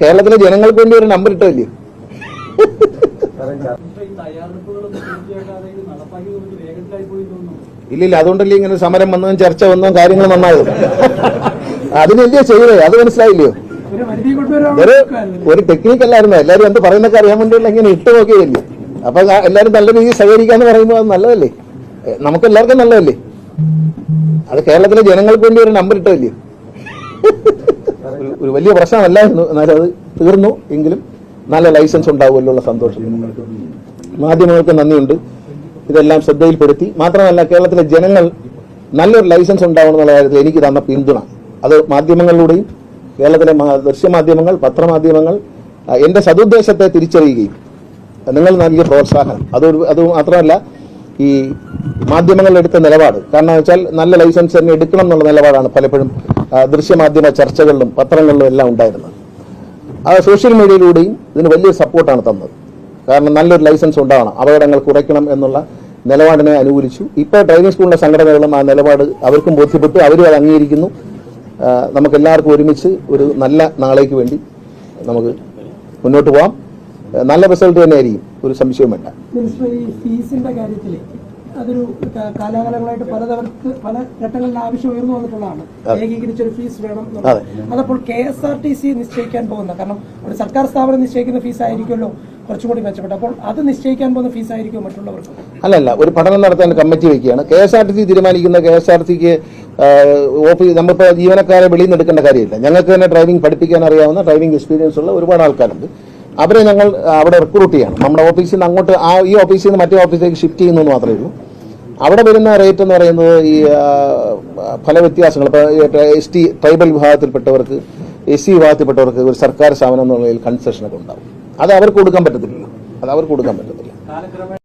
കേരളത്തിലെ ജനങ്ങൾക്ക് വേണ്ടി ഒരു നമ്പർ ഇട്ടല്ലേ ഇല്ലില്ല അതുകൊണ്ടല്ലേ ഇങ്ങനെ സമരം വന്നതും ചർച്ച വന്നതും കാര്യങ്ങൾ നന്നായത്. അതിനല്ലേ ചെയ്തത്? അത് മനസ്സിലായില്ലയോ ഒരു ഒരു ടെക്നിക്ക് അല്ലായിരുന്നു. എല്ലാവരും എന്ത് പറയുന്നൊക്കെ അറിയാൻ വേണ്ടിയുള്ള ഇങ്ങനെ ഇട്ട് നോക്കിയതല്ലേ? അപ്പൊ എല്ലാരും എല്ലാവരും നല്ല രീതിയിൽ സഹകരിക്കാന്ന് പറയുമ്പോൾ അത് നല്ലതല്ലേ? നമുക്ക് എല്ലാവർക്കും നല്ലതല്ലേ? അത് കേരളത്തിലെ ജനങ്ങൾക്ക് വേണ്ടി ഒരു നമ്പർ ഇട്ടതല്ലേ? ഒരു- ഒരു വലിയ പ്രശ്നമല്ലായിരുന്നു. എന്നാലും അത് തീർന്നു. എങ്കിലും നല്ല ലൈസൻസ് ഉണ്ടാവുമല്ലോ ഉള്ള സന്തോഷം. മാധ്യമങ്ങൾക്ക് നന്ദിയുണ്ട്. ഇതെല്ലാം ശ്രദ്ധയിൽപ്പെടുത്തി. മാത്രമല്ല കേരളത്തിലെ ജനങ്ങൾ നല്ലൊരു ലൈസൻസ് ഉണ്ടാവണം എന്നുള്ള കാര്യത്തിൽ എനിക്ക് തന്ന പിന്തുണ. അത് മാധ്യമങ്ങളിലൂടെയും കേരളത്തിലെ ദൃശ്യമാധ്യമങ്ങൾ പത്രമാധ്യമങ്ങൾ എന്റെ സതുദ്ദേശത്തെ തിരിച്ചറിയുകയും നിങ്ങൾ നൽകിയ പ്രോത്സാഹനം. അതൊരു അത് മാത്രമല്ല ഈ മാധ്യമങ്ങൾ നിലപാട്. കാരണം വെച്ചാൽ നല്ല ലൈസൻസ് തന്നെ എടുക്കണം എന്നുള്ള നിലപാടാണ് പലപ്പോഴും ദൃശ്യമാധ്യമ ചർച്ചകളിലും പത്രങ്ങളിലും എല്ലാം ഉണ്ടായിരുന്നത്. അത് സോഷ്യൽ മീഡിയയിലൂടെയും ഇതിന് വലിയ സപ്പോർട്ടാണ് തന്നത്. കാരണം നല്ലൊരു ലൈസൻസ് ഉണ്ടാവണം അപകടങ്ങൾ കുറയ്ക്കണം എന്നുള്ള നിലപാടിനെ അനുകൂലിച്ചു. ഇപ്പോൾ ഡ്രൈവിംഗ് സ്കൂളിലെ സംഘടനകളും ആ നിലപാട് അവർക്കും ബോധ്യപ്പെട്ടു അവരും അത് അംഗീകരിക്കുന്നു. നമുക്ക് എല്ലാവർക്കും ഒരുമിച്ച് ഒരു നല്ല നാളേക്ക് വേണ്ടി നമുക്ക് മുന്നോട്ട് പോകാം നല്ല റിസൾട്ട് തന്നെയായിരിക്കും ഒരു സംശയവും വേണ്ട ഫീസിന്റെ കാര്യത്തിൽ അതൊരു കാലാകാലങ്ങളായിട്ട് പലതവർക്ക് പല ഘട്ടങ്ങളിൽ ആവശ്യം ഉയർന്നു വന്നിട്ടുള്ളതാണ്. ഏകീകരിച്ചൊരു ഫീസ് വേണം. അതപ്പോൾ K S R T C നിശ്ചയിക്കാൻ പോകുന്ന കാരണം ഒരു സർക്കാർ സ്ഥാപനം നിശ്ചയിക്കുന്ന ഫീസ് ആയിരിക്കുമല്ലോ കുറച്ചുകൂടി മെച്ചപ്പെട്ട അപ്പോൾ അത് നിശ്ചയിക്കാൻ പോകുന്ന ഫീസ് ആയിരിക്കും മറ്റുള്ളവർക്ക് അല്ലല്ല ഒരു പഠനം നടത്താൻ കമ്മിറ്റി വയ്ക്കുകയാണ്. K S R T C തീരുമാനിക്കുന്ന കെ എസ് ആർ ടിക്ക് ഓഫീസ് നമ്മളിപ്പോൾ ജീവനക്കാരെ വെളിയിൽ നിന്ന് എടുക്കേണ്ട കാര്യമില്ല. ഞങ്ങൾക്ക് തന്നെ ഡ്രൈവിംഗ് പഠിപ്പിക്കാൻ അറിയാവുന്ന ഡ്രൈവിംഗ് എക്സ്പീരിയൻസ് ഉള്ള ഒരുപാട് ആൾക്കാരുണ്ട്. അവരെ ഞങ്ങൾ അവിടെ റിക്രൂട്ട് ചെയ്യണം. നമ്മുടെ ഓഫീസിൽ നിന്ന് അങ്ങോട്ട് ആ ഈ ഓഫീസിൽ നിന്ന് മറ്റേ ഓഫീസിലേക്ക് ഷിഫ്റ്റ് ചെയ്യുന്നു എന്ന് മാത്രമേ ഉള്ളൂ. അവിടെ വരുന്ന റേറ്റ് എന്ന് പറയുന്നത് ഈ പല വ്യത്യാസങ്ങൾ. ഇപ്പോൾ എസ് ടി ട്രൈബൽ വിഭാഗത്തിൽപ്പെട്ടവർക്ക് എസ് സി വിഭാഗത്തിൽപ്പെട്ടവർക്ക് ഒരു സർക്കാർ സ്ഥാപനം എന്നുള്ള കൺസെഷനൊക്കെ ഉണ്ടാവും. അത് അവർക്ക് കൊടുക്കാൻ പറ്റത്തില്ല അത് അവർക്ക് കൊടുക്കാൻ പറ്റത്തില്ല.